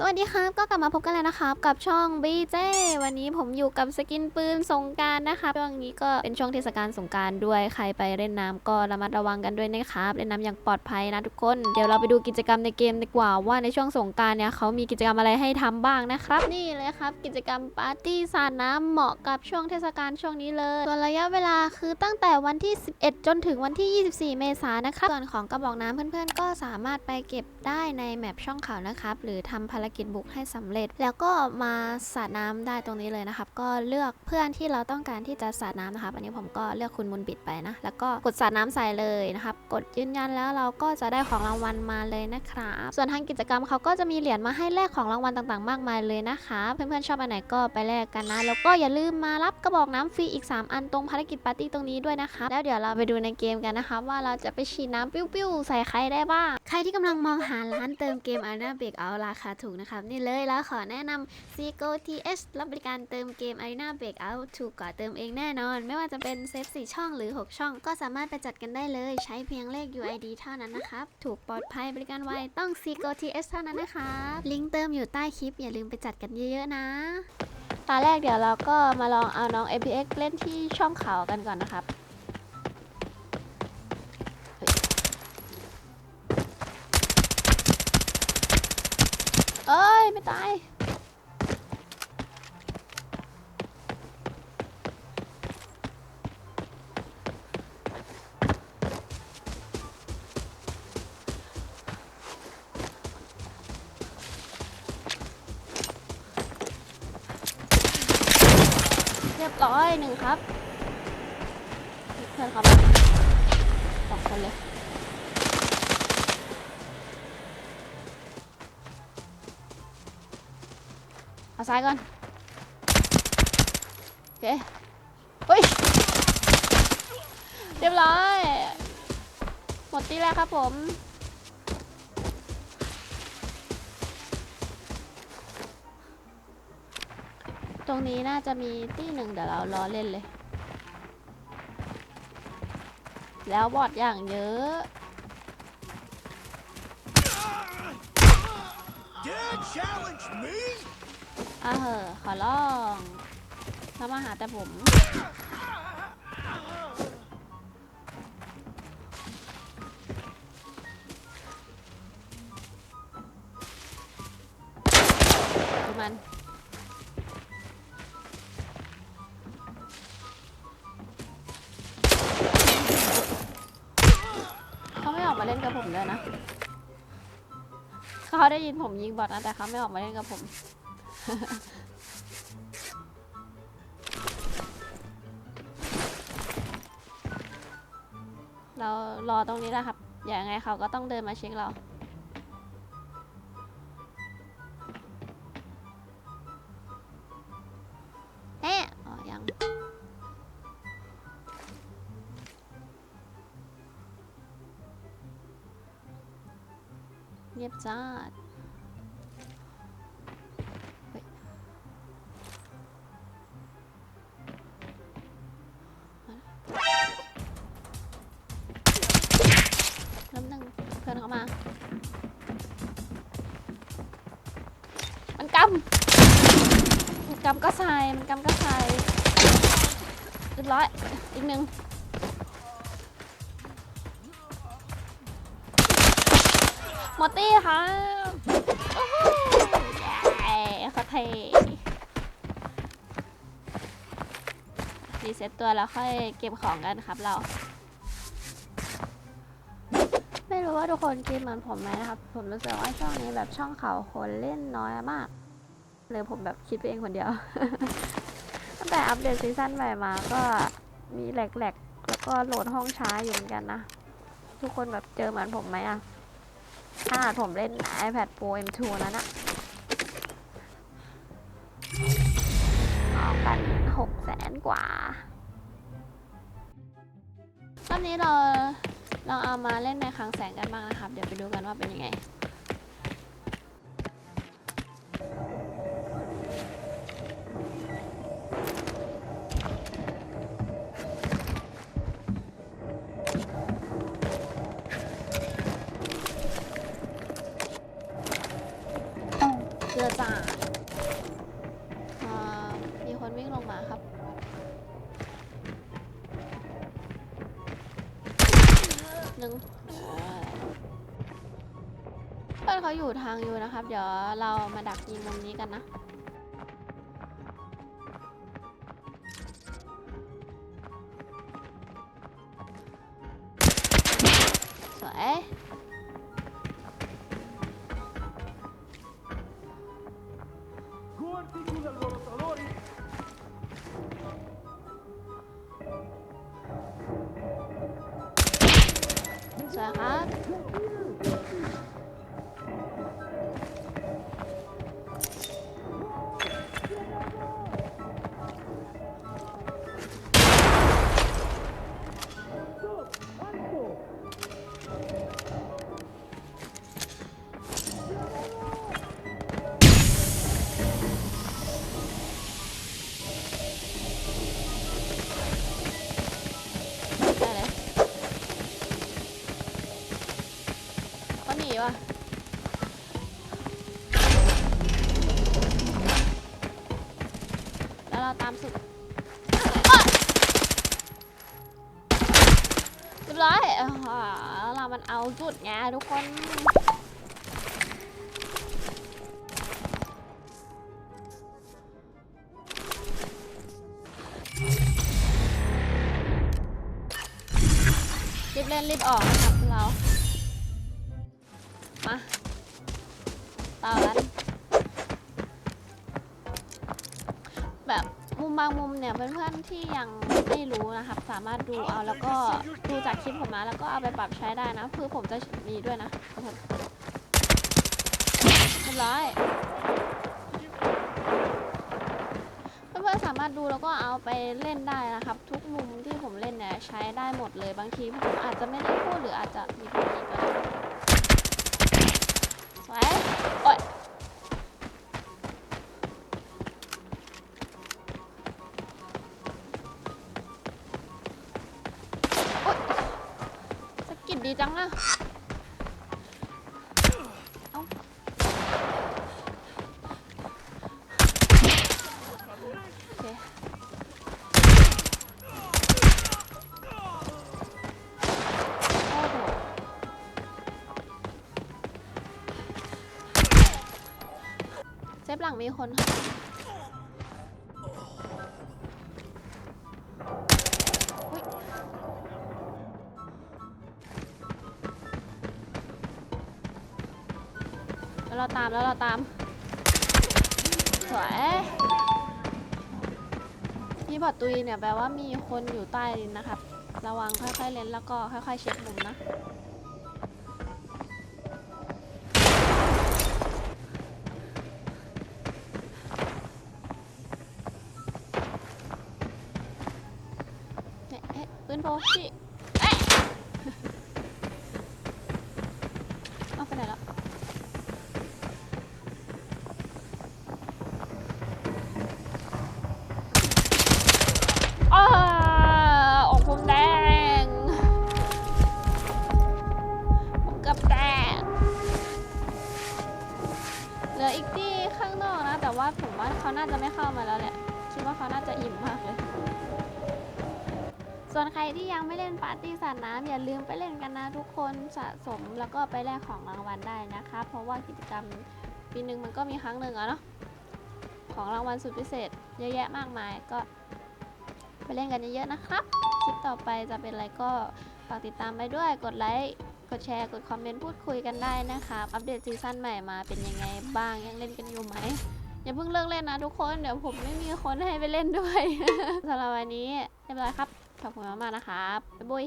สวัสดีครับก็กลับมาพบกันแล้วนะครับ กับช่อง BJ วันนี้ผมอยู่กับสกินปืนสงการนะคะช่วงนี้ก็เป็นช่วงเทศกาลสงการด้วยใครไปเล่นน้ำก็ระมัดระวังกันด้วยนะครับเล่นน้ำอย่างปลอดภัยนะทุกคนเดี๋ยวเราไปดูกิจกรรมในเกมดีกว่าว่าในช่วงสงการเนี่ยเขามีกิจกรรมอะไรให้ทำบ้างนะครับ นี่เลยครับ กิจกรรมปาร์ตี้สาดน้ำเหมาะกับช่วงเทศกาลช่วงนี้เลยส่วนระยะเวลาคือตั้งแต่วันที่ 11 จนถึงวันที่ 24 เมษายนนะครับส่วนของกระบอกน้ำเพื่อนๆ ก็สามารถไปเก็บได้ในแมปช่องเขานะครับหรือทำภารกิจบุกให้สำเร็จ แล้วก็มาสาดน้ำได้ตรงนี้เลยนะครับ ก็เลือกเพื่อนที่เราต้องการที่จะสาดน้ำนะครับ อันนี้ผมก็เลือกคุณมุนบิดไปนะ แล้วก็กดสาดน้ำใส่เลยนะครับ กดยืนยันแล้วเราก็จะได้ของรางวัลมาเลยนะครับ ส่วนทางกิจกรรมเขาก็จะมีเหรียญมาให้แลกของรางวัลต่างๆ มากมายเลยนะคะ เพื่อนๆชอบอันไหนก็ไปแลกกันนะ แล้วก็อย่าลืมมารับกระบอกน้ำฟรีอีก 3 อันตรงภารกิจปาร์ตี้ตรงนี้ด้วยนะคะ แล้วเดี๋ยวเราไปดูในเกมกันนะคะ ว่าเราจะไปฉีดน้ำปิ้วๆใส่ใครได้บ้าง ใครที่กำลังมองหาร้านเติมเกม Arena Break Out ราคาถูกนะครับ นี่เลยแล้วขอแนะนำ c g o TS รับบริการเติมเกม Arena Break Out ถูกกว่าเติมเองแน่นอน ไม่ว่าจะเป็นเซต4ช่องหรือ 6 ช่อง ก็สามารถไปจัดกันได้เลย ใช้เพียงเลข UID เท่านั้นนะครับ ถูกปลอดภัยบริการไวต้อง c g o TS เท่านั้นนะคะลิงก์เติมอยู่ใต้คลิป อย่าลืมไปจัดกันเยอะๆนะตาแรกเดี๋ยวเราก็มาลองเอาน้อง APX เล่นที่ช่องเขากันก่อนนะครับ ไม่ตาย เรียบร้อยหนึ่งครับ เพื่อนเขามาสองคนเลย เอาซ้ายก่อนโอเคเฮ้ยเรียบร้อยหมดที่แล้วครับผมตรงนี้น่าจะมีที่หนึ่งเดี๋ยวเรารอเล่นเลย แล้วบอดอย่างเยอะ Dare challenge me? อะเหอขอร้องถ้ามาหาแต่ผม ดูมัน เขาไม่ออกมาเล่นกับผมเลยนะ เขาได้ยินผมยิงบอทนะแต่เขาไม่ออกมาเล่นกับผม เรารอตรงนี้แหละครับ อย่างไงเขาก็ต้องเดินมาเช็คเรา เอ๊ะอ๋อยัง เงียบจ้า กำก็ใส่มันกำก็ใส่เรียบร้อย อีกหนึ่งมดตี้ค่ะโอ้โหเย้เขาเทรีเซ็ตตัวแล้วค่อยเก็บของกันครับเรา ไม่รู้ว่าทุกคนคิดเหมือนผมไหมนะครับ ผมรู้สึกว่าช่องนี้แบบช่องเขาคนเล่นน้อยมาก เลยผมแบบคิดไปเองคนเดียว ตั้งแต่อัปเดตซีซั่นใหม่มาก็มีแหลกๆ แล้วก็โหลดห้องช้าอยู่เหมือนกันนะ ทุกคนแบบเจอเหมือนผมไหมอะขนาดผมเล่น iPad Pro M2 นั้นอะออกกันหกแสนกว่ารอบนี้เราเราเอามาเล่นในคลังแสงกันบ้างนะครับ เดี๋ยวไปดูกัน ชื่อจ่ามีคนวิ่งลงมาครับหนึ่งเพื่อนเขาอยู่ทางอยู่นะครับ เดี๋ยวเรามาดักยิงมุมนี้กันนะสวย ส วะแล้วเราตามสุดเรียบร้อยอ่าเรามันเอาจุดไงทุกคนรีบเล่นรีบออกนะครับ บางมุมเนี่ยเพื่อนๆที่ยังไม่รู้นะครับสามารถดูเอาแล้วก็ดูจากคลิปผมนะแล้วก็เอาไปปรับใช้ได้นะคือผมจะมีด้วยนะเรียบร้อยเพื่อนๆสามารถดูแล้วก็เอาไปเล่นได้นะครับ ทุกมุมที่ผมเล่นเนี่ยใช้ได้หมดเลยบางทีผมอาจจะไม่ได้พูดหรืออาจจะมีคนอีกก็ได้สวยโอ๊ย ดดีจังอะเอ้าโอเคโอ้โหเซฟหลังมีคนค่ะ เราตามแล้วเราตามสวยมีบอดตุยเนี่ยแปลว่ามีคนอยู่ใต้ดินนะครับ ระวังค่อยๆเล่นแล้วก็ค่อยๆเช็คมุมนะเอ๊ะเอ๊ะปืนโบพี่ ส่วนใครที่ยังไม่เล่นปาร์ตี้สาดน้ำอย่าลืมไปเล่นกันนะทุกคนสะสมแล้วก็ไปแลกของรางวัลได้นะคะ เพราะว่ากิจกรรมปีหนึ่งมันก็มีครั้งหนึ่งอะเนาะของรางวัลสุดพิเศษ เยอะแยะมากมายก็ ไปเล่นกันเยอะๆนะครับ คลิปต่อไปจะเป็นอะไรก็ฝากติดตามไปด้วยกดไลค์กดแชร์กดคอมเมนต์พูดคุยกันได้นะครับ อัปเดตซีซั่นใหม่มาเป็นยังไงบ้างยังเล่นกันอยู่ไหมอย่าเพิ่งเลิกเล่นนะทุกคนเดี๋ยวผมไม่มีคนให้ไปเล่นด้วยสำหรับวันนี้เรียบร้อยครับ ขอบคุณมากๆนะครับบ๊ายบาย